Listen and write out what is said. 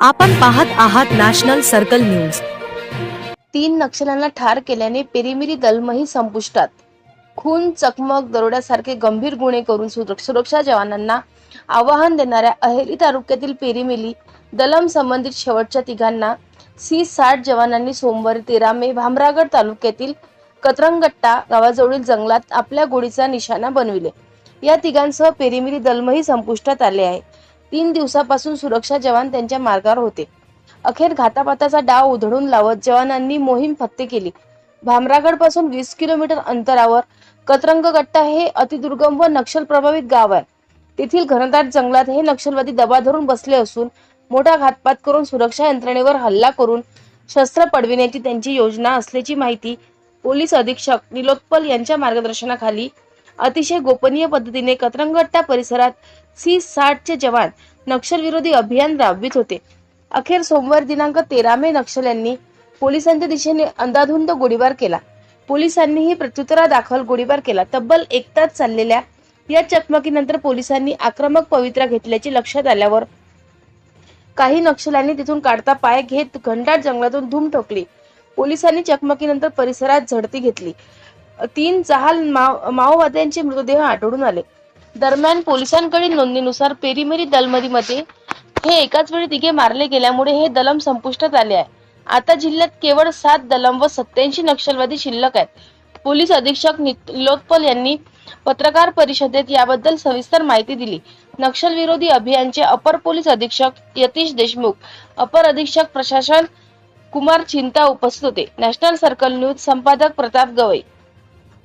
आपण पाहत आहात नॅशनल सर्कल न्यूज. तीन नक्षल्यांना ठार केल्याने पेरीमिरी दलमही संपुष्टात. खून चकमक दरोड्यासारखे गंभीर गुन्हे करून सुरक्षा जवानांना आवाहन देणाऱ्या अहेरी तालुक्यातील पेरीमिली दलम संबंधित शेवटच्या तिघांना सी साठ जवानांनी सोमवारी तेरा मे भामरागड तालुक्यातील कतरंगट्टा गावाजवळील जंगलात आपल्या गोडीचा निशाणा बनविले. या तिघांसह पेरीमिरी दलमही संपुष्टात आले आहे. तीन दिवसापासून सुरक्षा जवान त्यांच्या मार्गावर होते. अखेर घातापाताचा डाव उधळून लावत जवानांनी मोहीम फत्ते केली. भामरागडपासून वीस किलोमीटर अंतरावर कतरंगगट्टा हे अतिदुर्गम व नक्षल प्रभावित गाव आहे. तेथील घनदाट जंगलात हे नक्षलवादी दबा धरून बसले असून मोठा घातपात करून सुरक्षा यंत्रणेवर हल्ला करून शस्त्र पडविण्याची त्यांची योजना असल्याची माहिती पोलीस अधीक्षक निलोत्पल यांच्या मार्गदर्शनाखाली अतिशय गोपनीय पद्धतीने कतरंगट्टा परिसरात सी साठचे जवान नक्षलविरोधी अभियान राबवित होते. अखेर सोमवार दिनांक तेरा मे नक्षल्यांनी पोलिसांच्या दिशेने अंदाधुंद गोळीबार केला. पोलिसांनीही प्रत्युत्तरादाखल गोळीबार केला. तब्बल एक तास चाललेल्या या चकमकीनंतर पोलिसांनी आक्रमक पवित्रा घेतल्याचे लक्षात आल्यावर काही नक्षल्यांनी तिथून काढता पाय घेत घंटाट जंगलातून धूम ठोकली. पोलिसांनी चकमकीनंतर परिसरात झडती घेतली. तीन जहाल माओ माओवाद्यांचे मृतदेह आढळून आले. दरम्यान पोलिसांकडील नोंदणीनुसार पेरीमेरी दलमदीमध्ये हे एकाच वेळी तिघे मारले गेल्यामुळे हे दलम संपुष्टात आले आहे. आता जिल्ह्यात केवळ सात दलम व सत्याऐंशी नक्षलवादी शिल्लक आहेत. पोलीस अधीक्षक लोकपाल यांनी पत्रकार परिषदेत याबद्दल सविस्तर माहिती दिली. नक्षलविरोधी अभियानचे अपर पोलीस अधीक्षक यतीश देशमुख अपर अधीक्षक प्रशासन कुमार चिंता उपस्थित होते. नॅशनल सर्कल न्यूज संपादक प्रताप गवई